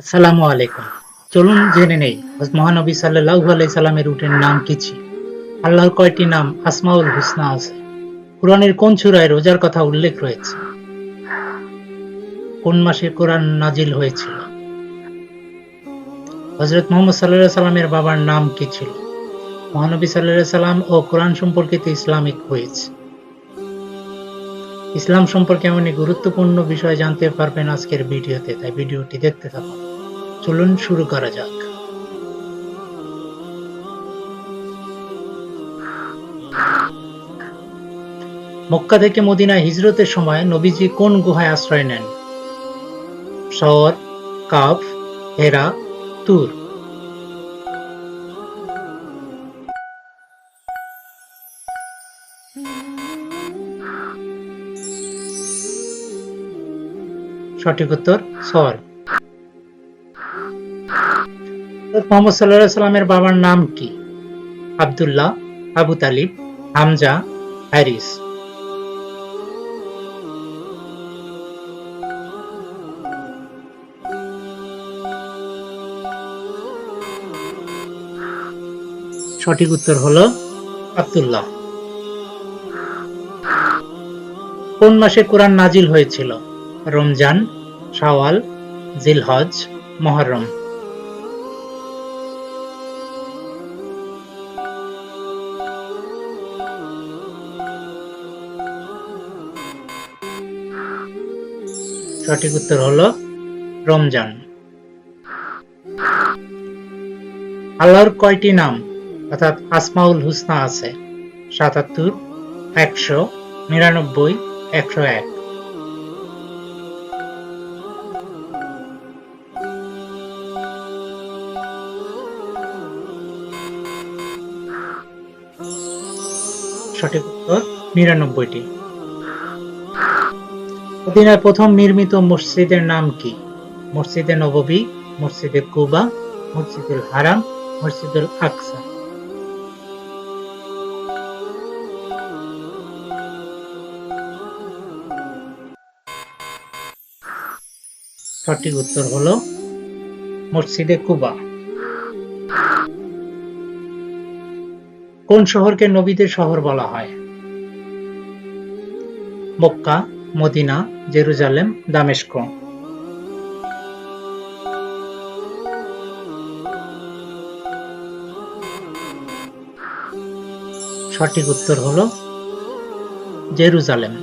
আসসালামু আলাইকুম। চলুন জেনে নেই মহানবী সাল্লাল্লাহু আলাইহি সাল্লামের উটের নাম কি ছিল? আল্লাহর কয়টি নাম? আসমাউল হুসনা আছে। কোরআনের কোন সূরায় রোজার কথা উল্লেখ রয়েছে? কোন মাসে কোরআন নাজিল হয়েছিল? হযরত মুহাম্মদ আলাইহি সাল্লামের বাবার নাম কি ছিল? মহানবী আলাইহি সাল্লাম ও কোরআন সম্পর্কিত ইসলামিক কুইজ ইসলাম সম্পর্কে এমন গুরুত্বপূর্ণ বিষয় জানতে পারবেন আজকের ভিডিওতে, তাই ভিডিওটি দেখতে থাকুন। চলুন শুরু করা যাক। মক্কা থেকে মদিনায় হিজরতের সময় নবীজি কোন গুহায় আশ্রয় নেন? শহর কাফ, হেরা, তুর। সঠিক উত্তর সর মোহাম্মদ সাল্লাহ সাল্লামের বাবার নাম কি? আবদুল্লাহ, আবু তালিব, হামজা হ্যারিস সঠিক উত্তর হলো আব্দুল্লাহ। কোন মাসে কোরআন নাজিল হয়েছিল? রমজান, শাওয়াল, জিলহজ, মহরম। সঠিক উত্তর হলো রমজান। আল্লাহর কয়টি নাম? অর্থাৎ আসমাউল হুসনা আছে, সাতাত্তর, একশো, নিরানব্বই, একশো এক। সঠিক উত্তর নিরানব্বইটি। মদিনার প্রথম নির্মিত মসজিদের নাম কি? মসজিদে নববী, মসজিদে কুবা, মসজিদুল হারাম, মসজিদুল আকসা। সঠিক উত্তর হলো মসজিদে কুবা। কোন শহরকে নবীদের শহর বলা হয়? মক্কা, মদিনা জেরুজালেম, দামেস্ক। সঠিক উত্তর হলো জেরুজালেম।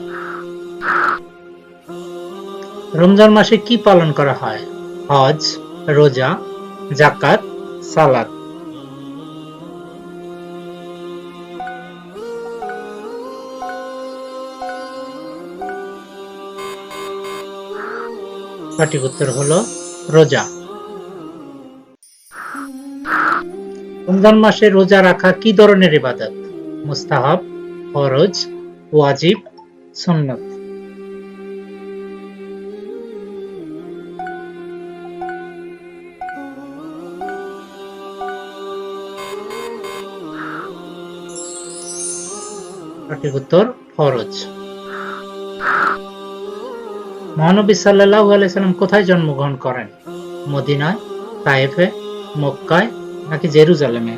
রমজান মাসে কি পালন করা হয়? হজ, রোজা, জাকাত সালাদ সঠিক উত্তর হলো রোজা। রমজান মাসে রোজা রাখা কি ধরনের ইবাদত? মুস্তাহাব, ফরজ, ওয়াজিব, সুন্নত। সঠিক উত্তর, ফরজ। মহানবী সাল্লাহ আলাইসাল্লাম কোথায় জন্মগ্রহণ করেন? মদিনায় তায়েফে মক্কায় নাকি জেরুজালেমে?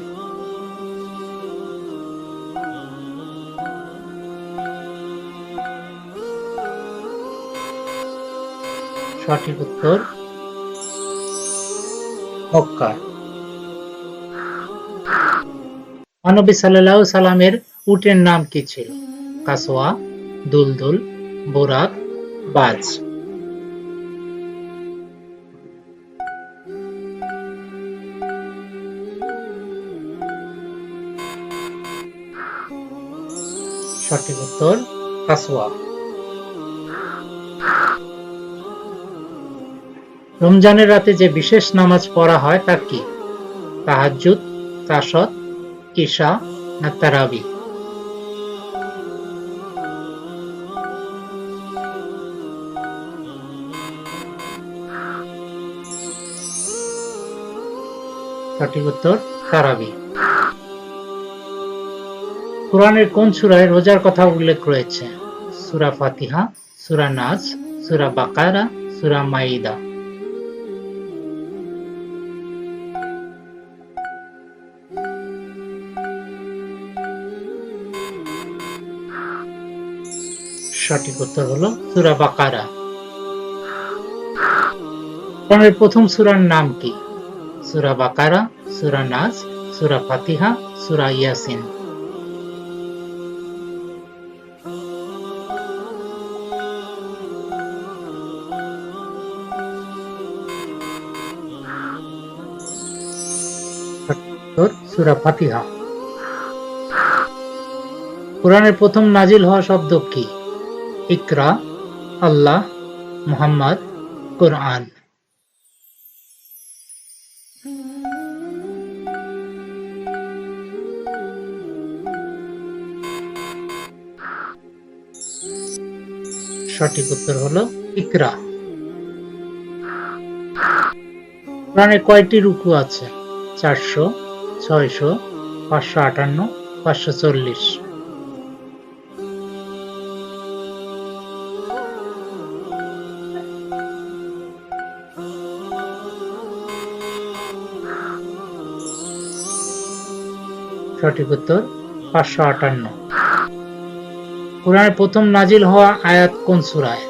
সঠিক উত্তর মহানবী সাল্লাহ সাল্লামের উটের নাম কি ছিল? কাসোয়া, দুলদুল, বোরাক, বাজ। সঠিক উত্তর কাসোয়া রমজানের রাতে যে বিশেষ নামাজ পড়া হয় তা কি? তাহাজ্জুদ তাসদ কিসা না তারাবি? সঠিক উত্তর, তারাবি। কোরআনের কোন সুরায় রোজার কথা উল্লেখ রয়েছে? সুরা ফাতিহা, সুরা নাজ সুরা বাকারা, সুরা মাইদা। সঠিক উত্তর হলো সুরা বাকারা। কোরআনের প্রথম সুরার নাম কি? সুরা বাকারা, সুরা নাজ সুরা ফাতিহা, সুরা ইয়াসিন। উত্তর সূরা ফাতিহা। কোরআনের প্রথম নাজিল হওয়া শব্দ কি? ইকরা, আল্লাহ, মুহাম্মদ, কোরআন। সঠিক উত্তর হলো ইকরা। কোরআনে কয়টি রুকু আছে? চারশো ছয়শো, পাঁচশো আটান্ন, পাঁচশো চল্লিশ। সঠিক উত্তর, পাঁচশো আটান্ন। কোরআনের প্রথম নাজিল হওয়া আয়াত কোন সুরায়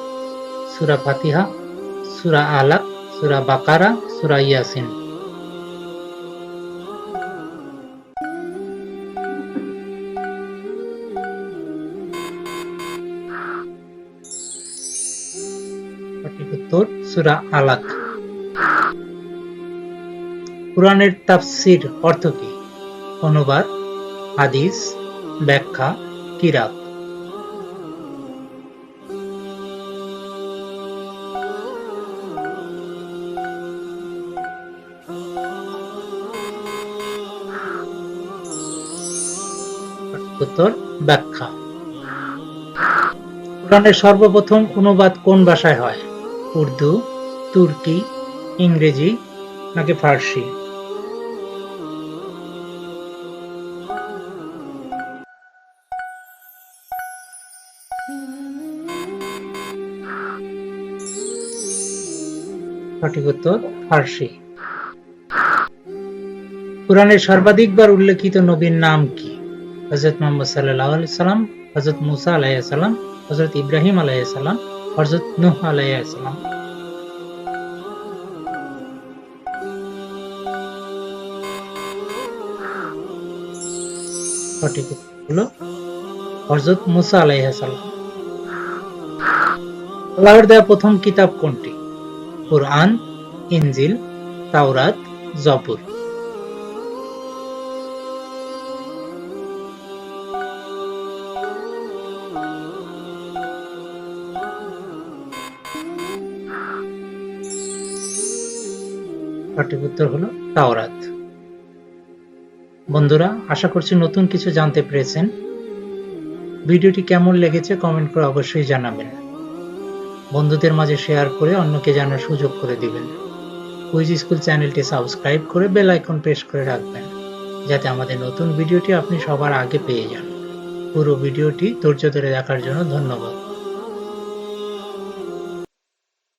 সুরা ফাতিহা, সুরা আলাক, সুরা বাকারা, সুরা ইয়াসিন। সুরা আলাক। কোরআনের তাফসির অর্থ কি? অনুবাদ, হাদিস, ব্যাখ্যা কিরাত উত্তর, ব্যাখ্যা। কোরআনের সর্বপ্রথম অনুবাদ কোন ভাষায় হয়? উর্দু, তুর্কি, ইংরেজি নাকি ফার্সি? সঠিক উত্তর, ফার্সি। কোরআনের সর্বাধিকবার উল্লেখিত নবীর নাম কি? হজরত মোহাম্মদ সাল্লাহ সাল্লাম হজরত মুসা আলাইসাল্লাম হজরত ইব্রাহিম আলাইসাল্লাম হজরত নুহ আলাইসাল্লাম সঠিক হলো হজরত মুসা আলাইসাল্লাম আল্লাহর দেওয়া প্রথম কিতাব কোনটি? কোরআন, ইনজিল, তাওরাত, জবুর। সঠিক উত্তর হলো তাওরাত। বন্ধুরা, আশা করছি নতুন কিছু জানতে পেরেছেন। ভিডিওটি কেমন লেগেছে কমেন্ট করে অবশ্যই জানাবেন। বন্ধুদের মাঝে শেয়ার করে অন্যকে জানার সুযোগ করে দিবেন। কুইজ স্কুল চ্যানেলটি সাবস্ক্রাইব করে বেল আইকন প্রেস করে রাখবেন, যাতে আমাদের নতুন ভিডিওটি আপনি সবার আগে পেয়ে যান। পুরো ভিডিওটি ধৈর্য ধরে দেখার জন্য ধন্যবাদ।